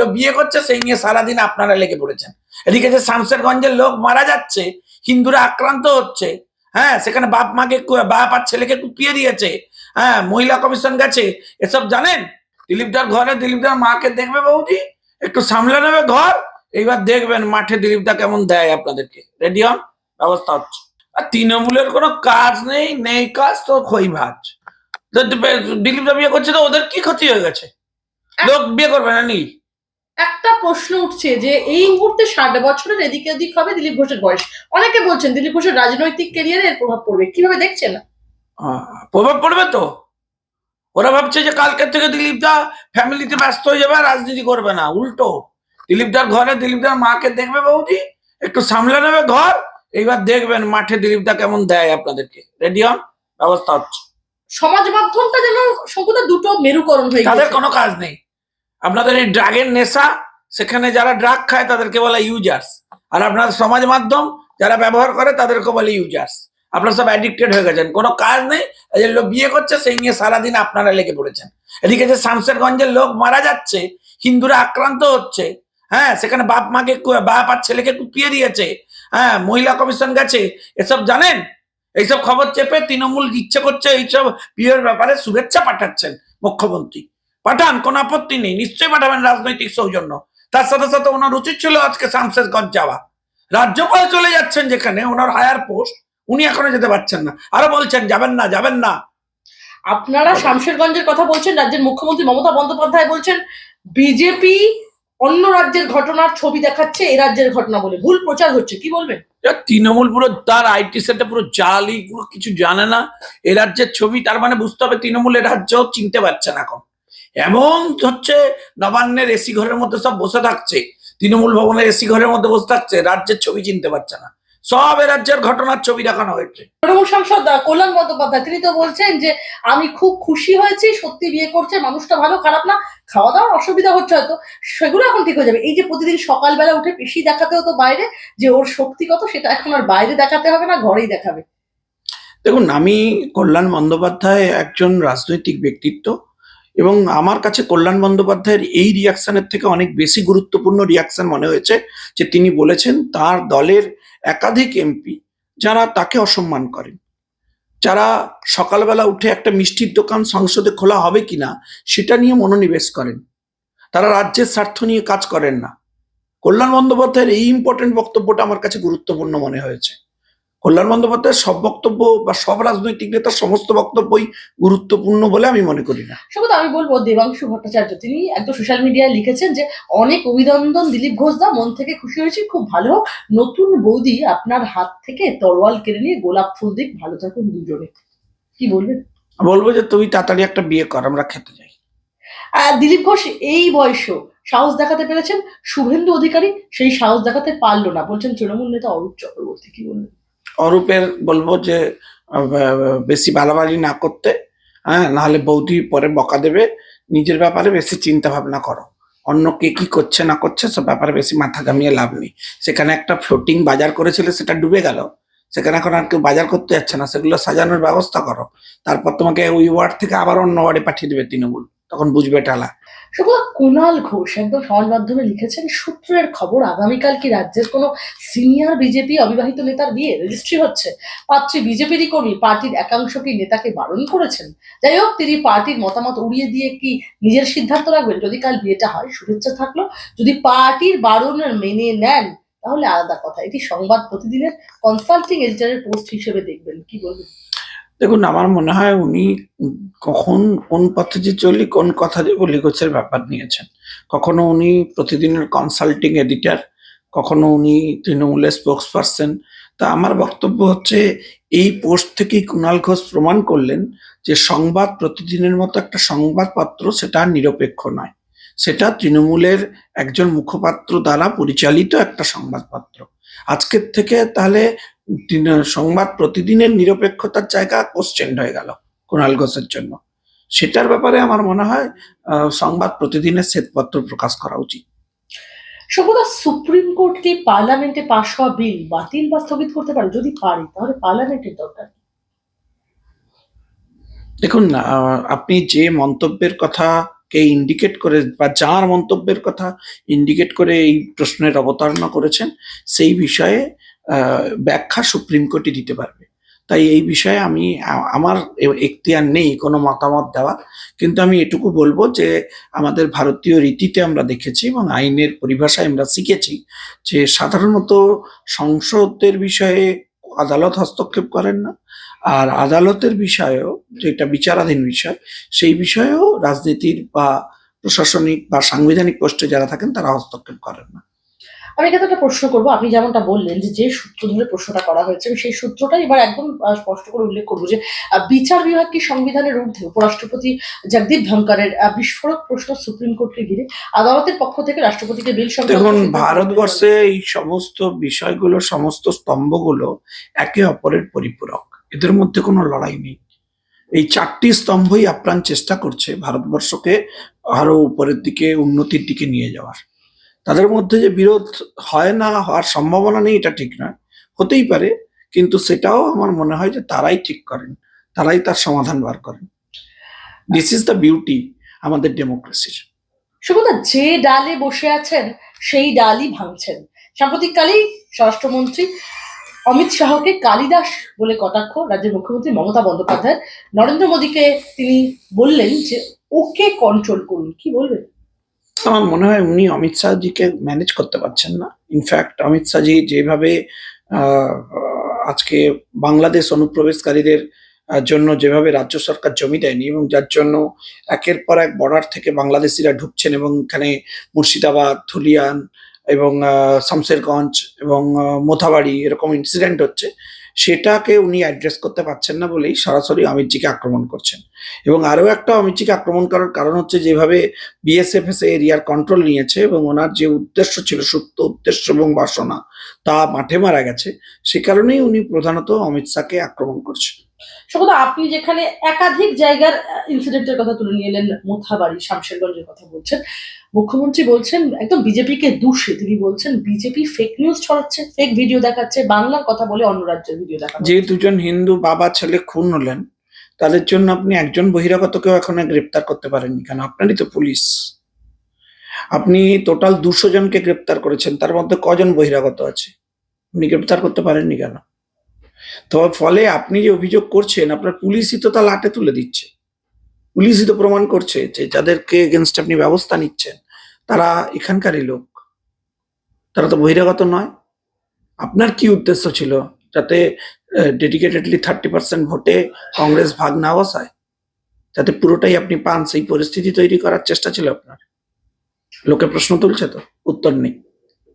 লোক বিয়ে করছে, সেই নিয়ে সারাদিন আপনারা লেগে পড়েছেন। এদিকে যে শামসেরগঞ্জের লোক মারা যাচ্ছে, হিন্দুরা আক্রান্ত হচ্ছে হ্যাঁ সেখানে বাপ মাকে বাপ আর ছেলেকে কুপিয়ে দিয়েছে হ্যাঁ মহিলা কমিশন গেছে, এসব জানেন? দিলীপদার ঘরে দিলীপদার মাকে দেখবে বৌদি? একটু সামলে নেবে ঘর? এইবার দেখবেন মাঠে দিলীপদা কেমন দেয় আপনাদেরকে। রেডি হন ব্যবস্থা হচ্ছে। আর তৃণমূলের কোনো কাজ নেই নেই কাজ, তো খই ভাজ দিলীপদা বিয়ে করছে তো ওদের কি ক্ষতি হয়ে গেছে? লোক বিয়ে করবে না নি? একটা প্রশ্ন উঠছে যে এই মুহূর্তে ষাট বছরের এদিকে ওদিক হবে দিলীপ ঘোষের বয়স। অনেকে বলছেন দিলীপ ঘোষের রাজনৈতিক ক্যারিয়ারে এর প্রভাব পড়বে। কীভাবে দেখছেন? প্রভাব পড়বে তো। ওরা ভাবছে যে কালকের থেকে দিলীপ দা ফ্যামিলিতে ব্যস্ত হয়ে যাবে রাজনীতি করবে না উল্টো। দিলীপদার ঘরে দিলীপ দার মাকে দেখবে বৌদি একটু সামলে নেবে ঘর এইবার দেখবেন মাঠে দিলীপ দা কেমন দেয় আপনাদেরকে। রেডি হন ব্যবস্থা হচ্ছে। সমাজ মাধ্যমটা যেন সম্পূর্ণ দুটো মেরুকরণ হয়ে তাদের কোনো কাজ নেই। আপনাদের এই ড্রাগের নেশা, সেখানে যারা ড্রাগ খায় তাদেরকে বলে ইউজার্স আর আপনার সমাজ মাধ্যম যারা ব্যবহার করে তাদেরকে বলে ইউজার্স আপনারা সব অ্যাডিক্টেড হয়ে গেছেন। কোনো কাজ নেই যে লোক বিয়ে করছে, সেই নিয়ে সারাদিন আপনারা লেগে পড়েছেন। এদিকে যে শামসেরগঞ্জের লোক মারা যাচ্ছে, হিন্দুরা আক্রান্ত হচ্ছে হ্যাঁ সেখানে বাপ মাকে বাপ আর ছেলেকে কুপিয়ে দিয়েছে হ্যাঁ মহিলা কমিশন গেছে, এসব জানেন? এইসব খবর চেপে তৃণমূল ইচ্ছে করছে এইসব বিয়ের ব্যাপারে শুভেচ্ছা পাঠাচ্ছেন মুখ্যমন্ত্রী। পাঠান কোনো আপত্তি নেই নিশ্চয়ই পাঠাবেন রাজনৈতিক সৌজন্য। তার সাথে সাথে ওনার উচিত ছিল আজকে শামশেরগঞ্জ যাওয়া। রাজ্যপাল চলে যাচ্ছেন যেখানে ওনার হায়ার পোস্ট উনি এখনও যেতে পারছেন না। আরও বলছেন যাবেন না যাবেন না। আপনারা শামশেরগঞ্জের কথা বলছেন রাজ্যের মুখ্যমন্ত্রী মমতা বন্দ্যোপাধ্যায় বলছেন বিজেপি অন্য রাজ্যের ঘটনার ছবি দেখাচ্ছে এ রাজ্যের ঘটনা বলে। ভুল প্রচার হচ্ছে কি বলবেন? তৃণমূল পুরো তার আইটি সেটে পুরো জালি পুরো কিছু জানে না। এ রাজ্যের ছবি তার মানে বুঝতে হবে তৃণমূল এ রাজ্যও চিনতে পারছে না এখন। এমন হচ্ছে নবান্নের এসি ঘরের মধ্যে সব বসে থাকছে তৃণমূল ভবনের এসি ঘরের মধ্যে বসে থাকছে রাজ্যের ছবি চিনতে পারছে না। সব এ রাজ্যের ঘটনার ছবি দেখানো হয়েছে। তৃণমূল সাংসদ কল্যাণ বন্দ্যোপাধ্যায় তিনি তো বলছেন যে আমি খুব খুশি হয়েছি সত্যি বিয়ে করছে মানুষটা ভালো খারাপ না খাওয়া দাওয়ার অসুবিধা হচ্ছে হয়তো সেগুলো এখন ঠিক হয়ে যাবে। এই যে প্রতিদিন সকালবেলা উঠে পেশি দেখাতে হতো বাইরে যে ওর শক্তি কত সেটা এখন আর বাইরে দেখাতে হবে না ঘরেই দেখাবে। দেখুন আমি কল্যাণ বন্দ্যোপাধ্যায় একজন রাজনৈতিক ব্যক্তিত্ব এবং আমার কাছে কল্যাণ বন্দ্যোপাধ্যায়ের এই রিয়াকশনের থেকে অনেক বেশি গুরুত্বপূর্ণ রিয়াকশন মনে হয়েছে যে তিনি বলেছেন তার দলের একাধিক এমপি যারা তাকে অসম্মান করেন। যারা সকালবেলা উঠে একটা মিষ্টির দোকান সংসদে খোলা হবে কিনা সেটা নিয়ে মনোনিবেশ করেন। তারা রাজ্যের স্বার্থ নিয়ে কাজ করেন না। কল্যাণ বন্দ্যোপাধ্যায়ের এই ইম্পর্টেন্ট বক্তব্যটা আমার কাছে গুরুত্বপূর্ণ মনে হয়েছে। কল্যাণ বন্দ্যোপাধ্যায়ের সব বক্তব্য বা সব রাজনৈতিক নেতার সমস্ত বক্তব্যই গুরুত্বপূর্ণ বলে আমি মনে করি না। শুধু আমি বলব দেবাংশু ভট্টাচার্য তিনি একদম সোশ্যাল মিডিয়ায় লিখেছেন যে অনেক অভিনন্দন দিলীপ ঘোষ দা মন থেকে খুশি হয়েছি খুব ভালো। নতুন বৌদি আপনার হাত থেকে তরোয়াল কেড়ে নিয়ে গোলাপ ফুল দিক ভালো থাকুন দুজনে। কি বলবেন? বলব যে তুমি তাড়াতাড়ি একটা বিয়ে কর আমরা খেতে যাই। আর দিলীপ ঘোষ এই বয়সেও সাহস দেখাতে পেরেছেন। শুভেন্দু অধিকারী সেই সাহস দেখাতে পারল না। বলছেন তৃণমূল নেতা অরূপ চক্রবর্তী কি বলবেন? অরূপের বলব যে বেশি বাড়াবাড়ি না করতে হ্যাঁ নাহলে বৌদি পরে বকা দেবে, নিজের ব্যাপারে বেশি চিন্তা ভাবনা করো। অন্য কে কি করছে না করছে, সব ব্যাপারে বেশি মাথা ঘামিয়ে লাভ নেই। সেখানে একটা ফ্লোটিং বাজার করেছিল, সেটা ডুবে গেল। সেখানে এখন আর কেউ বাজার করতে যাচ্ছে না, সেগুলো সাজানোর ব্যবস্থা করো। তারপর তোমাকে ওই ওয়ার্ড থেকে আবার অন্য ওয়ার্ডে পাঠিয়ে দেবে তৃণমূল। তখন বুঝবে টালা। শুধু কুণাল ঘোষ একদম সমাজ মাধ্যমে লিখেছেন, সূত্রের খবর আগামীকাল কি রাজ্যের কোনো সিনিয়র বিজেপি অবিবাহিত নেতার বিয়ে রেজিস্ট্রি হচ্ছে? পাত্রী বিজেপিরই কর্মী, পার্টির একাংশ কি নেতাকে বারণ করেছেন? যাই হোক, তিনি পার্টির মতামত উড়িয়ে দিয়ে কি নিজের সিদ্ধান্ত রাখবেন? যদি কাল বিয়েটা হয়, শুভেচ্ছা থাকল। যদি পার্টির বারণের মেনে নেন, তাহলে আলাদা কথা। এটি সংবাদ প্রতিদিনের কনসাল্টিং এডিটরের পোস্ট হিসেবে দেখবেন। কি বলবেন? দেখুন, আমার মনে হয় উনি কখন কোন পথে যে চলি, কোন কথা যে বলি, গোছের ব্যাপার নিয়েছেন। কখনো উনি প্রতিদিনের কনসাল্টিং এডিটার কখনো উনি তৃণমূলের স্পোক্স পার্সন তা আমার বক্তব্য হচ্ছে, এই পোস্ট থেকেই কুণাল ঘোষ প্রমাণ করলেন যে সংবাদ প্রতিদিনের মতো একটা সংবাদপত্র সেটা নিরপেক্ষ নয়। সেটা তৃণমূলের একজন মুখপাত্র দ্বারা পরিচালিত একটা সংবাদপত্র। আজকের থেকে তাহলে সংবাদ প্রতিদিনের নিরপেক্ষতার জায়গা কোশ্চেন হয়ে গেল কুণাল ঘোষের জন্য। সেটার ব্যাপারে আমার মনে হয় সংবাদ প্রতিদিনের শ্বেতপত্র প্রকাশ করা উচিত। সর্বদা সুপ্রিম কোর্ট কি পার্লামেন্টে পাশ হওয়া বিল বাতিল বা স্থগিত করতে পারে? যদি পারে তাহলে পার্লামেন্টের দরকার? দেখুন আপনি যে মন্তব্যের কথা কে ইন্ডিকেট করে বা যার মন্তব্যের কথা ইন্ডিকেট করে এই প্রশ্নের অবতারণা করেছেন সেই বিষয়ে ব্যাখ্যা সুপ্রিম কোর্টই দিতে পারবে। তাই এই বিষয়ে আমি আমার এখতিয়ার নেই কোনো মতামত দেওয়া। কিন্তু আমি এটুকু বলব যে, আমাদের ভারতীয় রীতিতে আমরা দেখেছি এবং আইনের পরিভাষায় আমরা শিখেছি যে, সাধারণত সংসদের বিষয়ে আদালত হস্তক্ষেপ করেন না। আর আদালতের বিষয়েও, যেটা বিচারাধীন বিষয়, সেই বিষয়েও রাজনীতির বা প্রশাসনিক বা সাংবিধানিক পোস্টে যারা থাকেন, তারা হস্তক্ষেপ করেন না। আমি এখানে একটা প্রশ্ন করব। আপনি যেমনটা বললেন যে যে সূত্র ধরে প্রশ্নটা করা হয়েছে আমি সেই সূত্রটাই এবার একদম স্পষ্ট করে উল্লেখ করব যে বিচার বিভাগ কি সংবিধানের ঊর্ধ্বে? উপরাষ্ট্রপতি জগদীপ ধনকরের বিস্ফোরক প্রশ্ন সুপ্রিম কোর্টকে ঘিরে আদালতের পক্ষ থেকে রাষ্ট্রপতিকে বিল দেখুন ভারতবর্ষে এই সমস্ত বিষয়গুলো সমস্ত স্তম্ভগুলো একে অপরের পরিপূরক। এদের মধ্যে কোনো লড়াই নেই। এই চারটি স্তম্ভই আপ্রাণ চেষ্টা করছে ভারতবর্ষকে আরও উপরের দিকে উন্নতির দিকে নিয়ে যাওয়ার। তাদের মধ্যে যে বিরোধ হয় না হওয়ার সম্ভাবনা নেই, এটা ঠিক নয়। হতেই পারে, কিন্তু সেটাও আমার মনে হয় যে তারাই ঠিক করেন, তারাই তার সমাধান বার করেন। দিস ইজ দ্য বিউটি আমাদের ডেমোক্রেসির সুগতা যে ডালে বসে আছেন, সেই ডালই ভাঙছেন। সাম্প্রতিককালেই স্বরাষ্ট্রমন্ত্রী অমিত শাহকে কালিদাস বলে কটাক্ষ রাজ্যের মুখ্যমন্ত্রী মমতা বন্দ্যোপাধ্যায়। নরেন্দ্র মোদীকে তিনি বললেন যে, ওকে কন্ট্রোল করুন। কি বলবেন? আমার মনে হয় উনি অমিত শাহজিকে ম্যানেজ করতে পারছেন না। ইনফ্যাক্ট অমিত শাহজি যেভাবে আজকে বাংলাদেশ অনুপ্রবেশকারীদের জন্য যেভাবে রাজ্য সরকার জমি দেয়নি এবং যার জন্য একের পর এক বর্ডার থেকে বাংলাদেশিরা ঢুকছেন এবং এখানে মুর্শিদাবাদ ধুলিয়ান এবং আহ, শামশেরগঞ্জ এবং মোথাবাড়ি এরকম ইনসিডেন্ট হচ্ছে। সেটাকে উনি অ্যাড্রেস করতে পারছেন না বলেই সরাসরি অমিতজিকে আক্রমণ করছেন। এবং আরও একটা অমিতজিকে আক্রমণ করার কারণ হচ্ছে যেভাবে বিএসএফএস এরিয়ার কন্ট্রোল নিয়েছে এবং ওনার যে উদ্দেশ্য ছিল সুপ্ত উদ্দেশ্য এবং বাসনা তা মাঠে মারা গেছে সে কারণেই উনি প্রধানত অমিত শাহকে আক্রমণ করছেন। সুগতা আপনি যেখানে একাধিক জায়গার ইনসিডেন্টের কথা তুলে নিয়ে এলেন মোথাবাড়ি শামশেরগঞ্জের কথা বলছেন মুখ্যমন্ত্রী বলছেন একদম বিজেপিকে দোষে তিনি বলছেন বিজেপি ফেক নিউজ ছড়াচ্ছে ফেক ভিডিও দেখাচ্ছে বাংলার কথা বলে অন্য রাজ্যের ভিডিও দেখাচ্ছে। যে দুজন হিন্দু বাবা ছেলে খুন হলেন তাদের জন্য আপনি একজন বহিরাগতকেও এখন গ্রেপ্তার করতে পারেননি কেন? আপনারই তো পুলিশ। আপনি টোটাল দুশো জনকে গ্রেপ্তার করেছেন, তার মধ্যে কজন বহিরাগত আছে? আপনি গ্রেপ্তার করতে পারেননি কেন? তো ফলে আপনি যে অভিযোগ করছেন, আপনার পুলিশই তো তা লাটে তুলে দিচ্ছে। পুলিশই তো প্রমাণ করছে যে যাদেরকে এগেনস্ট আপনি ব্যবস্থা নিচ্ছেন, তারা এখানকারই লোক। তারা তো বহিরাগত নয়। আপনার কি উদ্দেশ্য ছিল যাতে ডেডিকেটেডলি থার্টি পার্সেন্ট ভোটে কংগ্রেস ভাগ না বসায়? যাতে পুরোটাই আপনি পান, সেই পরিস্থিতি তৈরি করার চেষ্টা ছিল আপনার? লোকে প্রশ্ন তুলছে তো উত্তর নেই।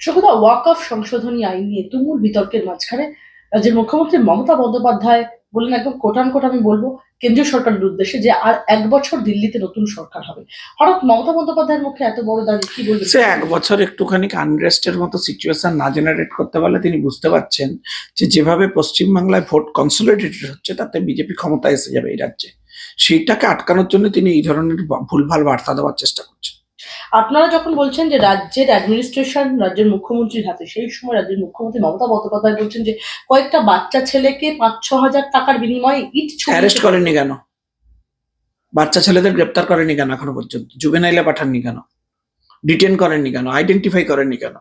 সুগতা ওয়াক অফ সংশোধনী আইন নিয়ে তুমুল বিতর্কের মাঝখানে রাজ্যের মুখ্যমন্ত্রী মমতা বন্দ্যোপাধ্যায় বললেন একদম কোটান কোট আমি বলব কেন্দ্রীয় সরকারের উদ্দেশ্যে যে আর এক বছর দিল্লিতে নতুন সরকার হবে। হঠাৎ মমতা বন্দ্যোপাধ্যায়ের মুখে এত বড় দাবি কি বলবেন? সে এক বছর একটুখানি আনরেস্টের মতো সিচুয়েশন না জেনারেট করতে পারলে তিনি বুঝতে পারছেন যে যেভাবে পশ্চিমবাংলায় ভোট কনসোলিডেটেড হচ্ছে তাতে বিজেপি ক্ষমতায় এসে যাবে এই রাজ্যে। সেইটাকে আটকানোর জন্য তিনি এই ধরনের ভুলভাল বার্তা দেওয়ার চেষ্টা করছেন। আপনারা যখন বলছেন যে রাজ্যের অ্যাডমিনিস্ট্রেশন রাজ্যের মুখ্যমন্ত্রীর হাতে সেই সময় রাজ্যের মুখ্যমন্ত্রী মমতা বন্দ্যোপাধ্যায় বলছেন যে কয়েকটা বাচ্চা ছেলেকে পাঁচ ছ হাজার টাকার বিনিময়ে ইট অ্যারেস্ট করেননি কেন? বাচ্চা ছেলেদের গ্রেপ্তার করেনি কেন এখনও পর্যন্ত? জুবেনাইলে পাঠাননি কেন? ডিটেন করেননি কেন? আইডেন্টিফাই করেননি কেন?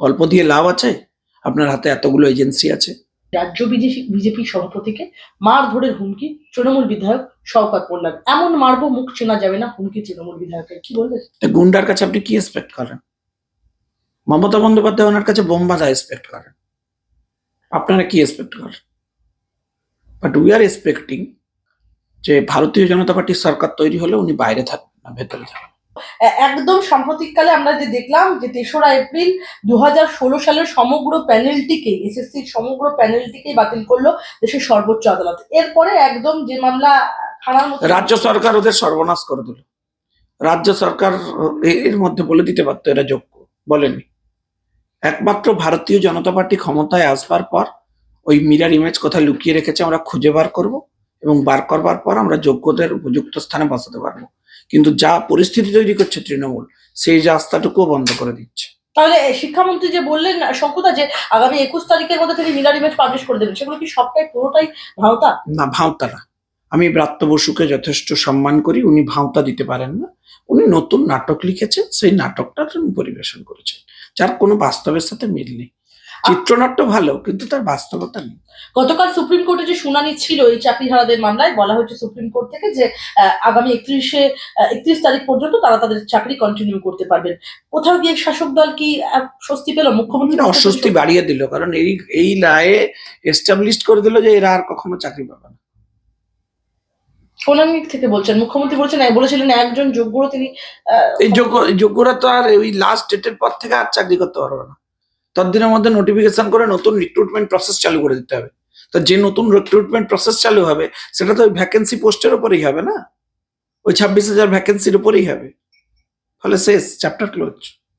গল্প দিয়ে লাভ আছে? আপনার হাতে এতগুলো এজেন্সি আছে। রাজ্য বিজেপি বিজেপি সভাপতিকে মার ধরে হুমকি, তৃণমূল বিধায়ক শওকত মোল্লার। এমন মারবো মুখ চেনা যাবে না হুমকি তৃণমূল বিধায়কের। কি বলবেন? গুন্ডার কাছে আপনি কি এক্সপেক্ট করেন? মমতা বন্দ্যোপাধ্যায় ওনার কাছে বোম বাঁধা এক্সপেক্ট করেন। আপনারা কি এক্সপেক্ট করেন? বাট উই আর এক্সপেক্টিং যে ভারতীয় জনতা পার্টির সরকার তৈরি হলে উনি বাইরে থাকবেন না, ভেতরে থাকবেন একদম সাম্প্রতিককালে আমরা যে দেখলাম যে তেসরা এপ্রিল দু হাজার ষোলো সালের সমগ্র প্যানেলটিকে এসএসসি সমগ্র প্যানেলটিকেই বাতিল করল দেশের সর্বোচ্চ আদালত। এরপরে একদম যে মামলা রাজ্য সরকার ওদের সর্বনাশ করে দিল। রাজ্য সরকার এর মধ্যে বলে দিতে পারতো এরা যোগ্য, বলেনি। একমাত্র ভারতীয় জনতা পার্টি ক্ষমতায় আসবার পর ওই মিরার ইমেজ কোথায় লুকিয়ে রেখেছে আমরা খুঁজে বার করব এবং বার করবার পর আমরা যোগ্যদের উপযুক্ত স্থানে বসাতে পারব। কিন্তু যা পরিস্থিতি তৈরি করছে তৃণমূল সেই রাস্তাটুকুও বন্ধ করে দিচ্ছে। তাহলে শিক্ষামন্ত্রী যে বললেন শঙ্কুদা যে আগামী একুশ তারিখের মধ্যে তিনি মিলার ইমেজ পাবলিশ করে দেবেন সেগুলো কি সবটাই পুরোটাই ভাওতা? না ভাঁওতা না। আমি ব্রাত্য বসুকে যথেষ্ট সম্মান করি উনি ভাওতা দিতে পারেন না। উনি নতুন নাটক লিখেছেন সেই নাটকটা পরিবেশন করেছেন। যার কোনো বাস্তবের সাথে মিল নেই। চিত্রনাট্য ভালো কিন্তু তার বাস্তবতা নেই। গতকাল সুপ্রিম কোর্টে যে শুনানি ছিল এই চাকরিহারাদের মামলায় বলা হয়েছে সুপ্রিম কোর্ট থেকে যে আগামী একত্রিশে একত্রিশ তারিখ পর্যন্ত তারা তাদের চাকরি কন্টিনিউ করতে পারবেন। কোথাও গিয়ে শাসক দল কি স্বস্তি পেল? মুখ্যমন্ত্রী অস্বস্তি বাড়িয়ে দিল কারণ এই এই রায়ে এস্টাবলিশ করে দিল যে এরা আর কখনো চাকরি পাবে না। কোন দিক থেকে বলছেন মুখ্যমন্ত্রী বলছেন বলেছিলেন একজন যোগ্য তিনি আহ, এই যোগ্য যোগ্যরা তো আর ওই লাস্ট ডেটের পর থেকে আর চাকরি করতে পারবে না। ততদিনের মধ্যে নোটিফিকেশন করে নতুন রিক্রুটমেন্ট প্রসেস চালু করে দিতে হবে। তো যে নতুন রিক্রুটমেন্ট প্রসেস চালু হবে, সেটা তো ওই ভ্যাকেন্সি পোস্টের ওপরেই হবে না? ওই ছাব্বিশ হাজার ভ্যাকেন্সির উপরেই হবে। ফলে শেষ চ্যাপ্টার ক্লোজ